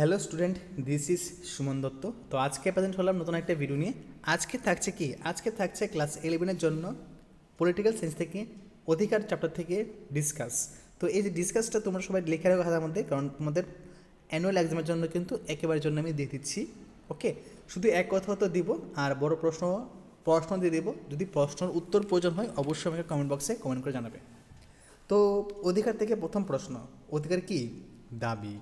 Hello student, this is Suman Dutta. তো আজকে present হলাম নতুন একটা ভিডিও নিয়ে। আজকে থাকছে কি? আজকে থাকছে ক্লাস ইলেভেনের জন্য পলিটিক্যাল সায়েন্স থেকে অধিকার চ্যাপ্টার থেকে ডিসকাস তো এই যে ডিসকাসটা তোমরা সবাই লিখে রাখো খাতার মধ্যে, কারণ তোমাদের অ্যানুয়াল এক্সামের জন্য কিন্তু একেবারের জন্য আমি দিয়ে দিচ্ছি। ওকে? শুধু এক কথা তো দিব, আর বড় প্রশ্ন প্রশ্ন দিয়ে দেবো। যদি প্রশ্নের উত্তর প্রয়োজন হয়, অবশ্যই আমাকে কমেন্ট বক্সে কমেন্ট করে জানাবে। তো অধিকার থেকে প্রথম প্রশ্ন, অধিকার কি? দাবি।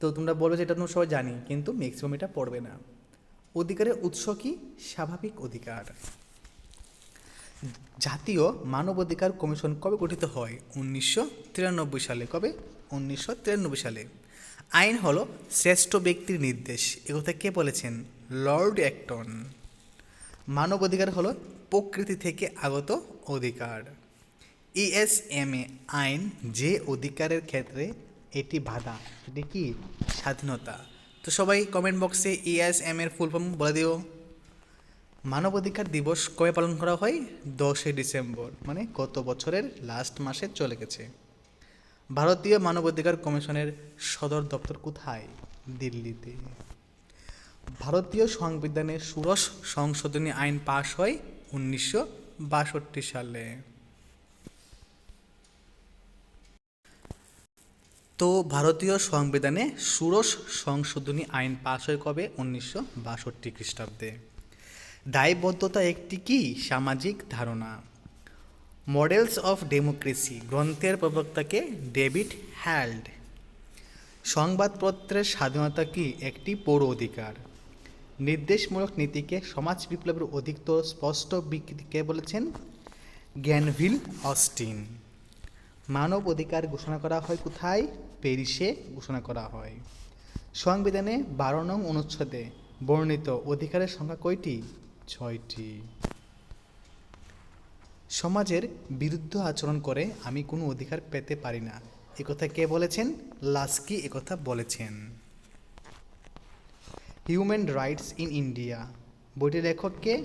তো তোমরা বলবে যে এটা তোমরা সবাই জানি, কিন্তু ম্যাক্সিমাম এটা পড়বে না। অধিকারের উৎস কি? স্বাভাবিক অধিকার। জাতীয় মানব অধিকার কমিশন কবে গঠিত হয়? উনিশশো তিরানব্বই সালে। কবে? উনিশশো তিরানব্বই সালে। আইন হলো শ্রেষ্ঠ ব্যক্তির নির্দেশ। একথা কে বলেছেন? Lord Acton. মানব অধিকার হলো প্রকৃতি থেকে আগত অধিকার। ইএসএমএ আইন যে অধিকারের ক্ষেত্রে এটি বাধা, এটি কি স্বাধীনতা? তো সবাই কমেন্ট বক্সে ইএসএম এর ফুল ফর্ম বলে দিও। মানবাধিকার দিবস কবে পালন করা হয়? দশই ডিসেম্বর মানে গত বছরের লাস্ট মাসে চলে গেছে। ভারতীয় মানবাধিকার কমিশনের সদর দপ্তর কোথায়? দিল্লিতে। ভারতীয় সংবিধানে ষোড়শ সংশোধনী আইন পাশ হয় উনিশশো বাষট্টি সালে। তো ভারতীয় সংবিধানে ষোড়শ সংশোধনী আইন পাশ হয় কবে? উনিশশো বাষট্টি খ্রিস্টাব্দে। দায়বদ্ধতা একটি কি? সামাজিক ধারণা। মডেলস অফ ডেমোক্রেসি, গ্রন্থের প্রবক্তাকে ডেভিড হ্যাল্ড। সংবাদপত্রের স্বাধীনতা কি একটি পৌর অধিকার? নির্দেশমূলক নীতিকে সমাজ বিপ্লবের অধিকতর স্পষ্ট বিকৃতি কে বলেছেন জ্ঞানভিল অস্টিন। মানব অধিকার ঘোষণা করা হয় কোথায়? প্যারিসে ঘোষণা করা হয়। সংবিধানে বারো নং অনুচ্ছেদে বর্ণিত অধিকারের সংখ্যা কয়টি? ছয়টি। সমাজের বিরুদ্ধ আচরণ করে আমি কোনো অধিকার পেতে পারি না। একথা কে বলেছেন? লাস্কি একথা বলেছেন। Human rights in India. বইটির লেখককে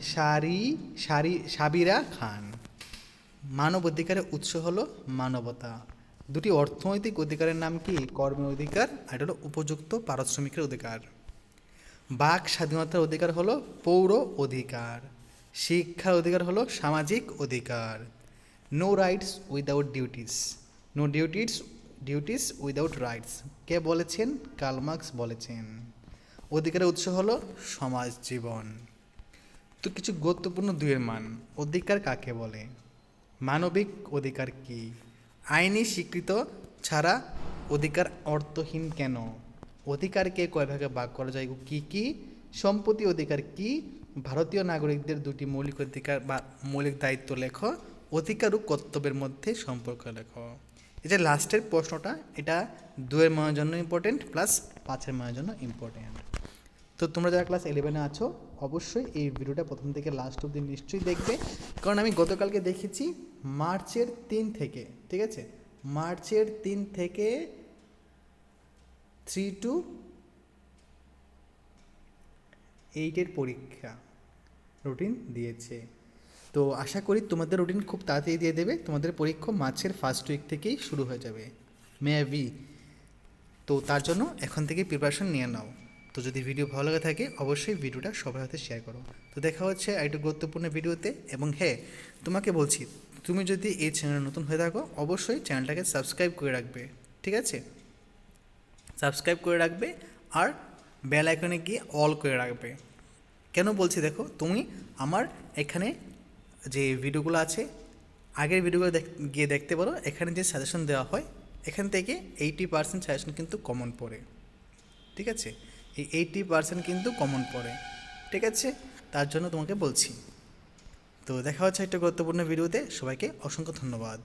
সারি সারি সাবিরা খান। মানব অধিকারের উৎস হলো মানবতা। দুটি অর্থনৈতিক অধিকারের নাম কি? কর্মের অধিকার আর এটা হলো উপযুক্ত পারিশ্রমিকের অধিকার। বাক স্বাধীনতার অধিকার হলো পৌর অধিকার। শিক্ষার অধিকার হলো সামাজিক অধিকার। No rights without duties no duties duties without rights কে বলেছেন? কালমার্কস বলেছেন। অধিকারের উৎস হলো সমাজ জীবন। তো কিছু গুরুত্বপূর্ণ দুয়ের মান। অধিকার কাকে বলে? মানবিক অধিকার কি? আইনি স্বীকৃত ছাড়া অধিকার অর্থহীন কেন? অধিকারকে কয় ভাগে ভাগ করা যায় কি কি? সম্পত্তি অধিকার কি? ভারতীয় নাগরিকদের দুটি মৌলিক অধিকার বা মৌলিক দায়িত্ব লেখ, অধিকার ও কর্তব্যের মধ্যে সম্পর্ক লেখ। এই যে লাস্টের প্রশ্নটা, এটা দুয়ের মানের জন্য ইম্পর্টেন্ট প্লাস পাঁচের মানের জন্য ইম্পর্টেন্ট তো তোমরা যারা ক্লাস ইলেভেনে আছো, অবশ্যই এই ভিডিওটা প্রথম থেকে লাস্ট অব্দি নিশ্চয়ই দেখবে। কারণ আমি গতকালকে দেখেছি মার্চের তিন থেকে, ঠিক আছে? মার্চের তিন থেকে থ্রি টু এইটের পরীক্ষা রুটিন দিয়েছে। তো আশা করি তোমাদের রুটিন খুব তাড়াতাড়ি দিয়ে দেবে। তোমাদের পরীক্ষা মার্চের ফার্স্ট উইক থেকেই শুরু হয়ে যাবে। মে বি তো তার জন্য এখন থেকে প্রিপারেশন নিয়ে নাও। তো যদি ভিডিও ভালো লাগে থাকে, অবশ্যই ভিডিওটা সবার হাতে শেয়ার করো। তো দেখা হচ্ছে একটু গুরুত্বপূর্ণ ভিডিওতে এবং হ্যাঁ তোমাকে বলছি তুমি যদি এই চ্যানেলে নতুন হয়ে থাকো, অবশ্যই চ্যানেলটাকে সাবস্ক্রাইব করে রাখবে, ঠিক আছে? সাবস্ক্রাইব করে রাখবে আর বেল আইকনে গিয়ে অল করে রাখবে। কেন বলছি দেখো, তুমি আমার এখানে যে ভিডিওগুলো আছে, আগের ভিডিওগুলো গিয়ে দেখতে পারো, এখানে যে সাজেশন দেওয়া হয়, এখান থেকে এইটি পার্সেন্ট সাজেশন কিন্তু কমন পড়ে, ঠিক আছে? এই এইটি পার্সেন্ট কিন্তু কমন পড়ে, ঠিক আছে? তার জন্য তোমাকে বলছি। তো দেখা হচ্ছে একটা গুরুত্বপূর্ণ ভিডিওতে। সবাইকে অসংখ্য ধন্যবাদ।